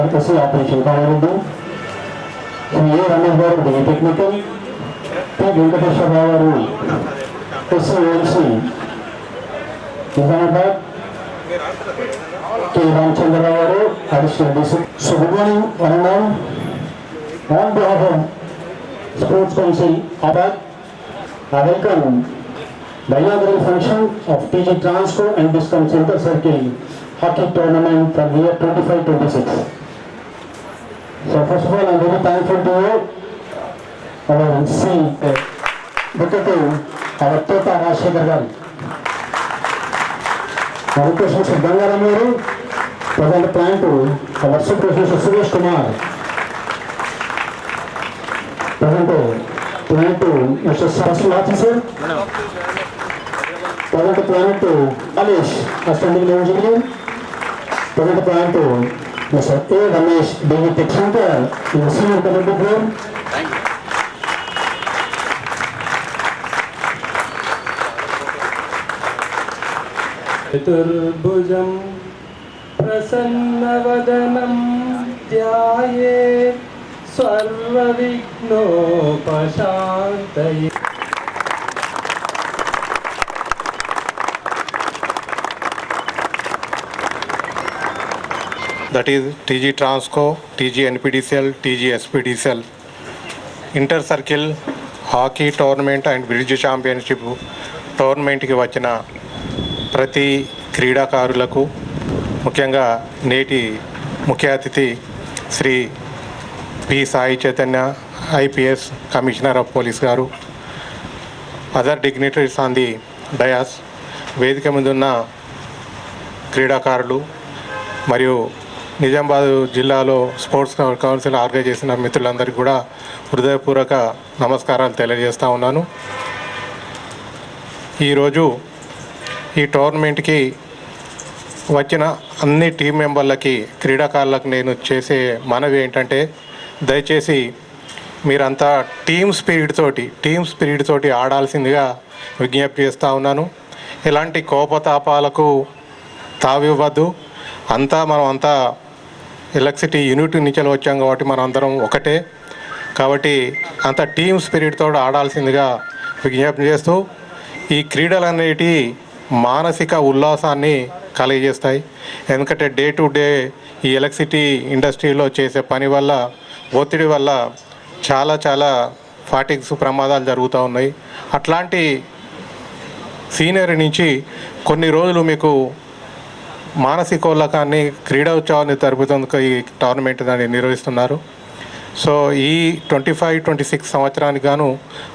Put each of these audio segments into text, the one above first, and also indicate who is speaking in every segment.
Speaker 1: SC operation కావాలండి శ్రీ ఏ రమేష్ గారు degree technical P Venkateswararao గారు SC ONC Nizamabad K Ramachandrarao గారు additional DC so good morning one on behalf of sports council అబాద్ I welcome the inaugural function of TG Transco and Discount Center Circle Hockey Tournament from year 25-26. So first of all, I'm very thankful to you. Our see, look at you, our Tota Rashikar Garu. Our question is Gangaram Garu, present plan to our Supervisor Suresh Kumar. Present plan to Mr. Saraswati sir. Present plan to Alish, standing engineer. Present plan to Yes, sir. A. Ramesh, David Tech Center, your senior committee room. Thank you.
Speaker 2: चतुर्भुजं प्रसन्नवदनं ध्याये सर्वविघ्नोपशान्तये
Speaker 3: that is TG Transco TG NPDCL TG SPDCL inter circle hockey tournament and bridge championship టోర్నమెంట్కి వచ్చిన ప్రతి క్రీడాకారులకు ముఖ్యంగా నేటి ముఖ్య అతిథి Shri P Sai Chaitanya IPS commissioner of police గారు other dignitaries on the dais వేదిక ముందున్న క్రీడాకారులు మరియు నిజామాబాద్ జిల్లాలో స్పోర్ట్స్ కౌన్సిల్ ఆర్గనైజ్ చేసిన మిత్రులందరికీ కూడా హృదయపూర్వక నమస్కారాలు తెలియజేస్తూ ఉన్నాను ఈరోజు ఈ టోర్నమెంట్కి వచ్చిన అన్ని టీం మెంబర్లకి క్రీడాకారులకు నేను చేసే మనవి ఏంటంటే దయచేసి మీరంతా టీమ్ స్పిరిట్ తోటి టీమ్ స్పిరిట్ తోటి ఆడాల్సిందిగా విజ్ఞప్తి చేస్తూ ఉన్నాను ఎలాంటి కోపతాపాలకు తావివ్వద్దు అంతా మనం అంతా ఎలక్ట్రిసిటీ యూనిట్ నుంచి వచ్చాం కాబట్టి మనం అందరం ఒకటే కాబట్టి అంత టీమ్ స్పిరిట్తో ఆడాల్సిందిగా విజ్ఞప్తి చేస్తూ ఈ క్రీడలు అనేటి మానసిక ఉల్లాసాన్ని కలిగజేస్తాయి ఎందుకంటే డే టు డే ఈ ఎలక్ట్రిసిటీ ఇండస్ట్రీలో చేసే పని వల్ల ఒత్తిడి వల్ల చాలా చాలా ఫాటిక్స్ ప్రమాదాలు జరుగుతూ ఉన్నాయి అట్లాంటి సీనియర్ నుంచి కొన్ని రోజులు మీకు మానసికోల్లకాన్ని క్రీడా ఉత్సవాన్ని తరుపుతందుకు ఈ టోర్నమెంట్ దాన్ని నిర్వహిస్తున్నారు సో ఈ ట్వంటీ ఫైవ్ ట్వంటీ సిక్స్ సంవత్సరానికి గాను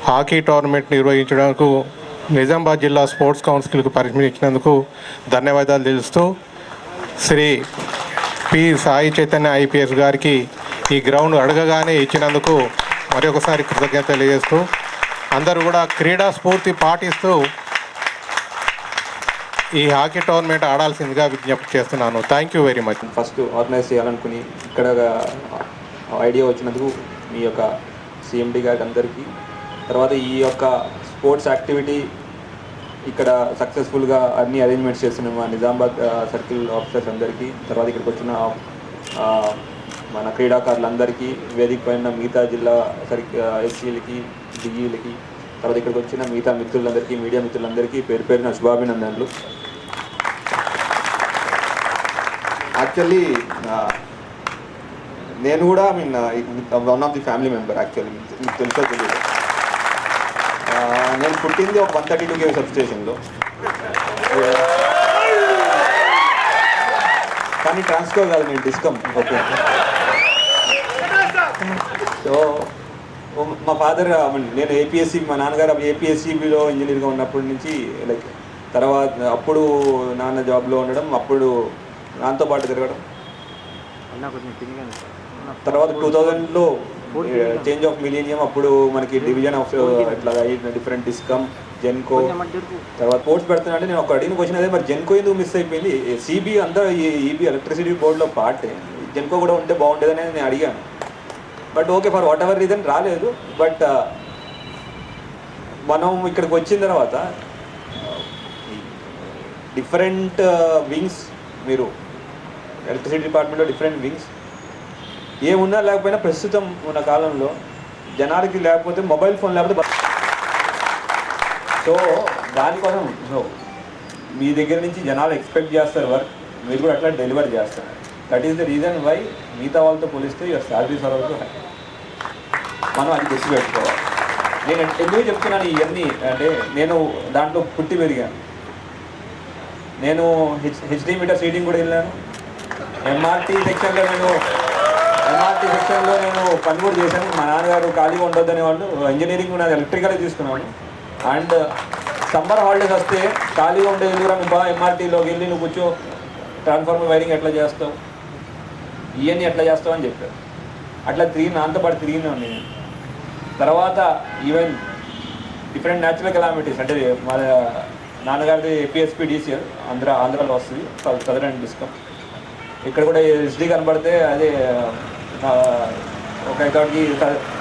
Speaker 3: హాకీ టోర్నమెంట్ నిర్వహించడానికి నిజామాబాద్ జిల్లా స్పోర్ట్స్ కౌన్సిల్కి ఇచ్చినందుకు ధన్యవాదాలు తెలుస్తూ శ్రీ పి సాయి చైతన్య ఐపీఎస్ గారికి ఈ గ్రౌండ్ అడగగానే ఇచ్చినందుకు మరొకసారి కృతజ్ఞత తెలియజేస్తూ అందరూ కూడా క్రీడా స్ఫూర్తి పాటిస్తూ ఈ హాకీ టోర్నమెంట్ ఆడాల్సిందిగా విజ్ఞప్తి చేస్తున్నాను thank you very much
Speaker 4: first organise చేయాలనుకుని ఇక్కడ ఐడియా వచ్చినందుకు మీ యొక్క సిఎండి గారి అందరికీ తర్వాత ఈ యొక్క స్పోర్ట్స్ యాక్టివిటీ ఇక్కడ సక్సెస్ఫుల్గా అన్ని అరేంజ్మెంట్స్ చేస్తున్న మా నిజామాబాద్ సర్కిల్ ఆఫీసర్స్ అందరికీ తర్వాత ఇక్కడికి వచ్చిన మన క్రీడాకారులందరికీ వేదిక పైన మిగతా జిల్లా సర్ ఎస్సీలకి డిఈలకి తర్వాత ఇక్కడికి వచ్చిన మిగతా మిత్రులందరికీ మీడియా మిత్రులందరికీ పేరు పేరున శుభాభినందనలు యాక్చువల్లీ uh, నేను కూడా I mean one of the family member actually మీకు తెలుసో తెలియదు uh, నేను పుట్టింది ఒక one thirty two K sub స్టేషన్లో కానీ ట్రాన్స్ఫర్ కాదు నేను డిస్కమ్ ఓకే సో మా ఫాదర్ నేను ఏపీఎస్సీ మా నాన్నగారు ఏపీఎస్సిబిలో ఇంజనీర్గా ఉన్నప్పటి నుంచి లైక్ తర్వాత అప్పుడు నాన్న జాబ్లో ఉండడం అప్పుడు దాంతో పాటు తిరగడం తర్వాత టూ థౌజండ్లో చేంజ్ ఆఫ్ మిలీనియం అప్పుడు మనకి డివిజన్ ఆఫ్ ఇట్లా డిఫరెంట్ డిస్కమ్ జెన్కో తర్వాత పెడుతున్నా అంటే నేను ఒక అడిగిన క్వశ్చన్ అదే మరి జెన్కో ఎందుకు మిస్ అయిపోయింది సిబి అంతా ఈబీ ఎలక్ట్రిసిటీ బోర్డులో పార్టే జెన్కో కూడా ఉంటే అనేది నేను అడిగాను but okay for whatever reason రాలేదు బట్ మనం ఇక్కడికి వచ్చిన తర్వాత డిఫరెంట్ వింగ్స్ మీరు ఎలక్ట్రిసిటీ డిపార్ట్మెంట్లో డిఫరెంట్ వింగ్స్ ఏమున్నా లేకపోయినా ప్రస్తుతం ఉన్న కాలంలో జనాలకి లేకపోతే మొబైల్ ఫోన్ లేకపోతే సో దానికోసం సో మీ దగ్గర నుంచి జనాలు ఎక్స్పెక్ట్ చేస్తారు వర్క్ మీరు కూడా అట్లా డెలివర్ చేస్తారు that is the reason why మిగతా వాళ్ళతో పోలిస్తే యువర్ శాలరీస్ ఆర్ మనం అది పెట్టుకోవాలి నేను ఎందుకు చెప్తున్నాను ఇవన్నీ అంటే నేను దాంట్లో పుట్టి పెరిగాను నేను హెచ్ హెచ్డీ మీటర్ సీటింగ్ కూడా వెళ్ళాను ఎంఆర్టీ సెక్షన్లో నేను ఎంఆర్టీ సెక్షన్లో నేను పని కూడా చేశాను మా నాన్నగారు ఖాళీగా ఉండొద్దనే వాళ్ళు ఇంజనీరింగ్ నాకు ఎలక్ట్రికల్ తీసుకున్నాను అండ్ సమ్మర్ హాలిడేస్ వస్తే ఖాళీగా ఉండే దూరం బాగా బా ఎంఆర్టీలోకి వెళ్ళి నువ్వు కూర్చో ట్రాన్స్ఫార్మర్ వైరింగ్ ఎట్లా చేస్తావు ఇవన్నీ e e ఎట్లా చేస్తావు అని చెప్పారు అట్లా తిరిగి అంత పాటు తిరిగినాను నేను తర్వాత ఈవెన్ డిఫరెంట్ న్యాచురల్ కెలామిటీస్ అంటే మా నాన్నగారిది ఏపీఎస్పీ డీసీఎల్ ఆంధ్ర ఆంధ్రాలో వస్తుంది సదరన్ డిస్కౌంట్ ఇక్కడ కూడా ఎస్డీ కనబడితే అది ఒక అకౌంట్కి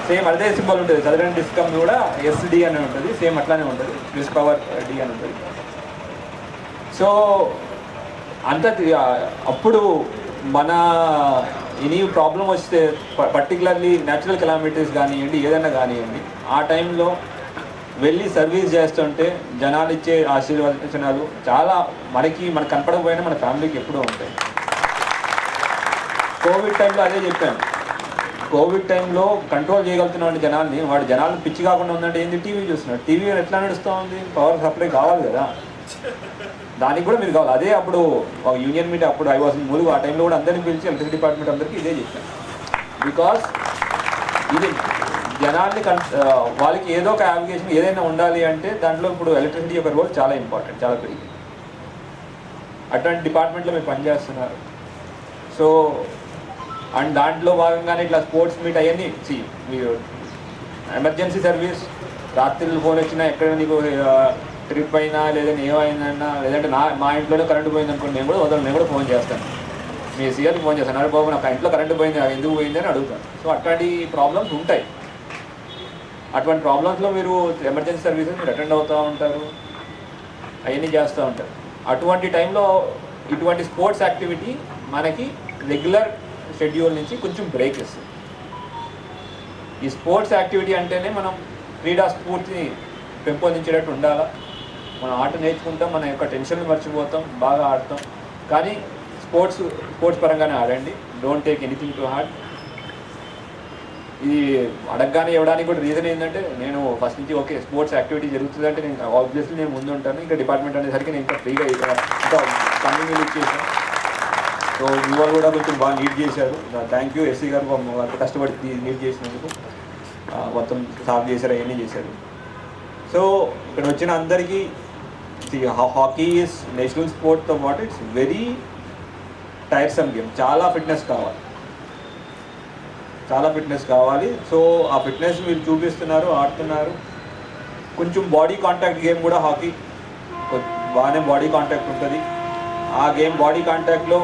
Speaker 4: సేమ్ అదే సింబల్ ఉంటుంది సదరన్ డిస్కమ్ కూడా ఎస్డి అని ఉంటుంది సేమ్ అట్లానే ఉంటుంది పవర్ డి అని ఉంటుంది సో అంత అప్పుడు మన ఎనీ ప్రాబ్లం వస్తే పర్టికులర్లీ న్యాచురల్ కెలామిటీస్ కానివ్వండి ఏదైనా కానివ్వండి ఆ టైంలో వెళ్ళి సర్వీస్ చేస్తుంటే జనాలు ఇచ్చే ఆశీర్వాదాలు చాలా మనకి మనకు కనపడకపోయినా మన ఫ్యామిలీకి ఎప్పుడూ ఉంటాయి కోవిడ్ టైంలో అదే చెప్పాను కోవిడ్ టైంలో కంట్రోల్ చేయగలుగుతున్న జనాల్ని వాడు జనాలను పిచ్చి కాకుండా ఉందంటే ఏంది టీవీ చూస్తున్నాడు టీవీ ఎట్లా నడుస్తూ ఉంది పవర్ సప్లై కావాలి కదా దానికి కూడా మీరు కావాలి అదే అప్పుడు యూనియన్ మీట్ అప్పుడు ఐ వాస్ ముందు ఆ టైంలో కూడా అందరినీ పిలిచి ఎలక్ట్రిసిటీ డిపార్ట్మెంట్ అందరికీ ఇదే చెప్పాను బికాస్ ఇది జనాన్ని వాళ్ళకి ఏదో ఒక యాప్లికేషన్ ఏదైనా ఉండాలి అంటే దాంట్లో ఇప్పుడు ఎలక్ట్రిసిటీ యొక్క రోల్ చాలా ఇంపార్టెంట్ చాలా పెరిగింది అటువంటి డిపార్ట్మెంట్లో మీరు పనిచేస్తున్నారు సో అండ్ దాంట్లో భాగంగానే ఇట్లా స్పోర్ట్స్ మీట్ అవన్నీ సి మీరు ఎమర్జెన్సీ సర్వీస్ రాత్రి ఫోన్ వచ్చినా ఎక్కడ నీకు ట్రిప్ అయినా లేదంటే ఏమైందన్నా లేదంటే నా మా ఇంట్లోనే కరెంటు పోయింది అనుకోండి నేను కూడా వదలను నేను కూడా ఫోన్ చేస్తాను మీ సీఎల్కి ఫోన్ చేస్తాను అరే బాబు నాకు ఇంట్లో కరెంటు పోయింది ఎందుకు పోయింది అని అడుగుతాను సో అట్లాంటి ప్రాబ్లమ్స్ ఉంటాయి అటువంటి ప్రాబ్లమ్స్లో మీరు ఎమర్జెన్సీ సర్వీసెస్ మీరు అటెండ్ అవుతూ ఉంటారు అవన్నీ చేస్తూ ఉంటారు అటువంటి టైంలో ఇటువంటి స్పోర్ట్స్ యాక్టివిటీ మనకి రెగ్యులర్ షెడ్యూల్ నుంచి కొంచెం బ్రేక్ ఇస్తుంది ఈ స్పోర్ట్స్ యాక్టివిటీ అంటేనే మనం క్రీడా స్ఫూర్తిని పెంపొందించేటట్టు ఉండాలా మనం ఆట నేర్చుకుంటాం మన యొక్క టెన్షన్లు మర్చిపోతాం బాగా ఆడతాం కానీ స్పోర్ట్స్ స్పోర్ట్స్ పరంగానే ఆడండి don't take anything to heart ఇది అడగగానే ఇవ్వడానికి కూడా రీజన్ ఏంటంటే నేను ఫస్ట్ నుంచి ఓకే స్పోర్ట్స్ యాక్టివిటీ జరుగుతుంది అంటే నేను ఆబ్వియస్లీ నేను ముందు ఉంటాను ఇంకా డిపార్ట్మెంట్ అనేసరికి నేను ఇంకా ఫ్రీగా ఇంకా కన్వీనియన్ ఇచ్చేసాను సో ఇవాళ కూడా కొంచెం బాగా నీట్ చేశారు థ్యాంక్ యూ ఎస్సీ గారు అంత కష్టపడి నీట్ చేసినందుకు మొత్తం సాఫ్ చేశారు అవన్నీ చేశారు సో ఇక్కడ వచ్చిన అందరికీ హాకీ ఈస్ నేషనల్ స్పోర్ట్తో పాటు ఇట్స్ వెరీ టైర్సమ్ గేమ్ చాలా ఫిట్నెస్ కావాలి చాలా ఫిట్నెస్ కావాలి సో ఆ ఫిట్నెస్ మీరు చూపిస్తున్నారు ఆడుతున్నారు కొంచెం బాడీ కాంటాక్ట్ గేమ్ కూడా హాకీ బాగానే బాడీ కాంటాక్ట్ ఉంటుంది ఆ గేమ్ బాడీ కాంటాక్ట్లో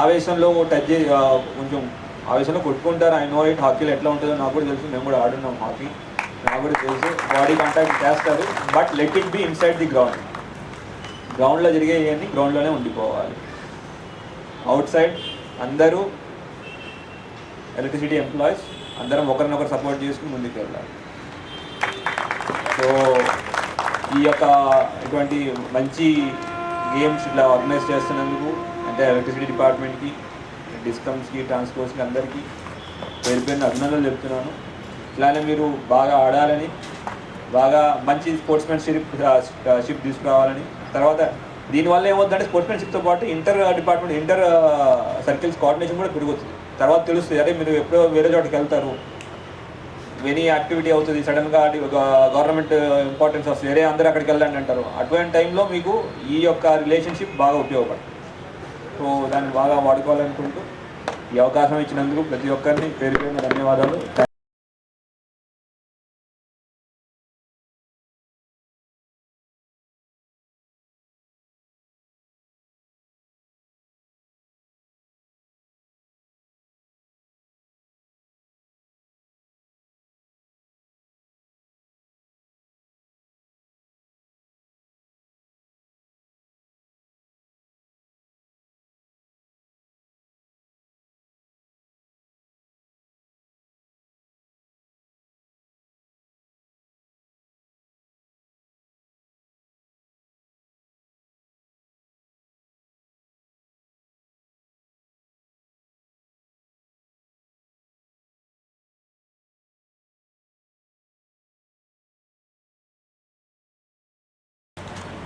Speaker 4: ఆవేశంలో టచ్ కొంచెం ఆవేశంలో కొట్టుకుంటారు ఐ నో ఇట్ హాకీలో ఎట్లా ఉంటుందో నాకు కూడా తెలుసు మేము కూడా ఆడున్నాం హాకీ నాకు కూడా తెలుసు బాడీ కాంటాక్ట్ చేస్తారు but let it be inside the ground గ్రౌండ్లో జరిగే ఇవన్నీ గ్రౌండ్లోనే ఉండిపోవాలి అవుట్ సైడ్ అందరూ ఎలక్ట్రిసిటీ ఎంప్లాయీస్ అందరం ఒకరినొకరు సపోర్ట్ చేసుకుని ముందుకు వెళ్ళాలి సో ఈ యొక్క ఇటువంటి మంచి గేమ్స్ ఇట్లా ఆర్గనైజ్ చేస్తున్నందుకు అంటే ఎలక్ట్రిసిటీ డిపార్ట్మెంట్కి డిస్కమ్స్కి ట్రాన్స్పోర్ట్స్కి అందరికీ పేరు పేరు అభినందనలు చెప్తున్నాను ఇట్లానే మీరు బాగా ఆడాలని బాగా మంచి స్పోర్ట్స్మెన్ షిప్ తీసుకురావాలని తర్వాత దీనివల్ల ఏమవుతుందంటే షిప్తో పాటు inter department inter circles coordination కూడా పెరుగుతుంది తర్వాత తెలుస్తుంది అదే మీరు ఎప్పుడో వేరే చోటకి వెళ్తారు వెనీ యాక్టివిటీ అవుతుంది సడన్గా గవర్నమెంట్ ఇంపార్టెన్స్ వస్తుంది వేరే అందరూ అక్కడికి వెళ్ళండి అంటారు అటువంటి టైంలో మీకు ఈ యొక్క రిలేషన్షిప్ బాగా ఉపయోగపడుతుంది సో దాన్ని బాగా వాడుకోవాలనుకుంటూ ఈ అవకాశం ఇచ్చినందుకు ప్రతి ఒక్కరిని పేరు ధన్యవాదాలు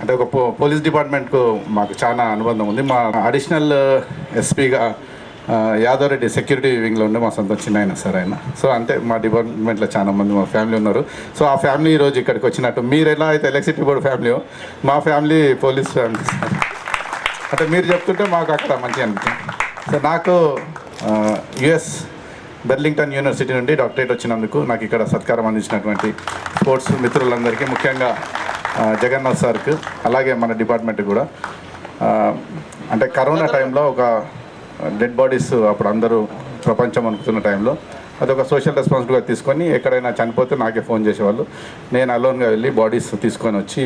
Speaker 5: అంటే ఒక పోలీస్ డిపార్ట్మెంట్కు మాకు చాలా అనుబంధం ఉంది మా అడిషనల్ ఎస్పీగా యాదవ్ రెడ్డి సెక్యూరిటీ వింగ్లో ఉండే మా సొంత చిన్న ఆయన సార్ ఆయన సో అంటే మా డిపార్ట్మెంట్లో చాలా మంది మా ఫ్యామిలీ ఉన్నారు సో ఆ ఫ్యామిలీ ఈరోజు ఇక్కడికి వచ్చినట్టు మీరు ఎలా అయితే ఎలక్ట్రిసిటీ బోర్డు ఫ్యామిలీ మా ఫ్యామిలీ పోలీస్ ఫ్యామిలీ అంటే మీరు చెప్తుంటే మాకు అక్కడ మంచిగా అనిపించింది సో నాకు యుఎస్ బెర్లింగ్టన్ యూనివర్సిటీ నుండి డాక్టరేట్ వచ్చినందుకు నాకు ఇక్కడ సత్కారం అందించినటువంటి స్పోర్ట్స్ మిత్రులందరికీ ముఖ్యంగా జగన్నాథ్ సార్కు అలాగే మన డిపార్ట్మెంట్కి కూడా అంటే కరోనా టైంలో ఒక డెడ్ బాడీస్ అప్పుడు అందరూ ప్రపంచం అనుకుతున్న టైంలో అదొక సోషల్ రెస్పాన్సిబిలిటీగా తీసుకొని ఎక్కడైనా చనిపోతే నాకే ఫోన్ చేసేవాళ్ళు నేను అలోన్గా వెళ్ళి బాడీస్ తీసుకొని వచ్చి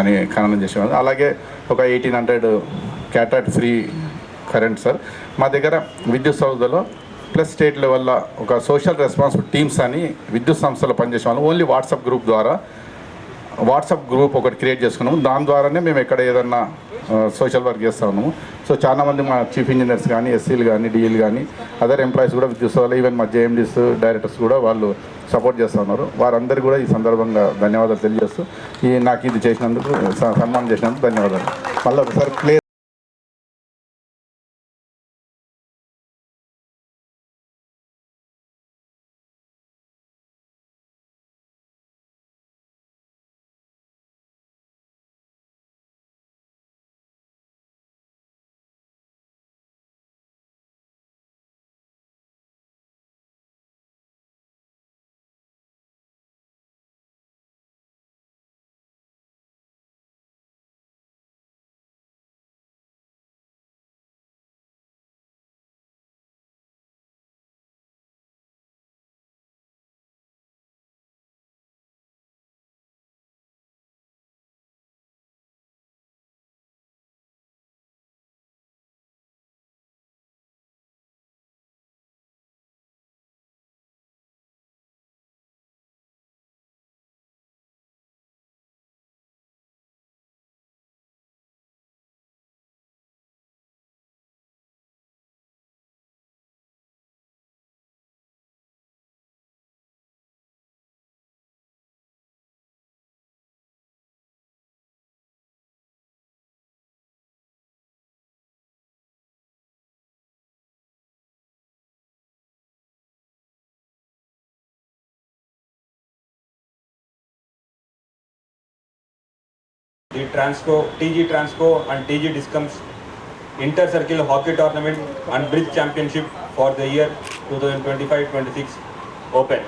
Speaker 5: అని ఖననం చేసేవాళ్ళు అలాగే ఒక ఎయిటీన్ హండ్రెడ్ క్యాటాట్ ఫ్రీ కరెంట్ సార్ మా దగ్గర విద్యుత్ సౌదలో ప్లస్ స్టేట్ లెవెల్లో ఒక సోషల్ రెస్పాన్సిబుల్ టీమ్స్ అని విద్యుత్ సంస్థలో పనిచేసే వాళ్ళు ఓన్లీ వాట్సాప్ గ్రూప్ ద్వారా వాట్సాప్ గ్రూప్ ఒకటి క్రియేట్ చేసుకున్నాము దాని ద్వారానే మేము ఎక్కడ ఏదన్నా సోషల్ వర్క్ చేస్తూ ఉన్నాము సో చాలామంది మా చీఫ్ ఇంజనీర్స్ కానీ ఎస్సీలు కానీ డీఈలు కానీ అదర్ ఎంప్లాయీస్ కూడా చూసేవాళ్ళు ఈవెన్ మా జేఎండీస్ డైరెక్టర్స్ కూడా వాళ్ళు సపోర్ట్ చేస్తూ ఉన్నారు వారందరూ కూడా ఈ సందర్భంగా ధన్యవాదాలు తెలియజేస్తూ ఈ నాకు ఇది చేసినందుకు సన్మానం చేసినందుకు ధన్యవాదాలు మళ్ళీ ఒకసారి
Speaker 4: The TG Transco and TG Discums Inter-Circle Hockey Tournament and Bridge Championship for the year 2025-26 open.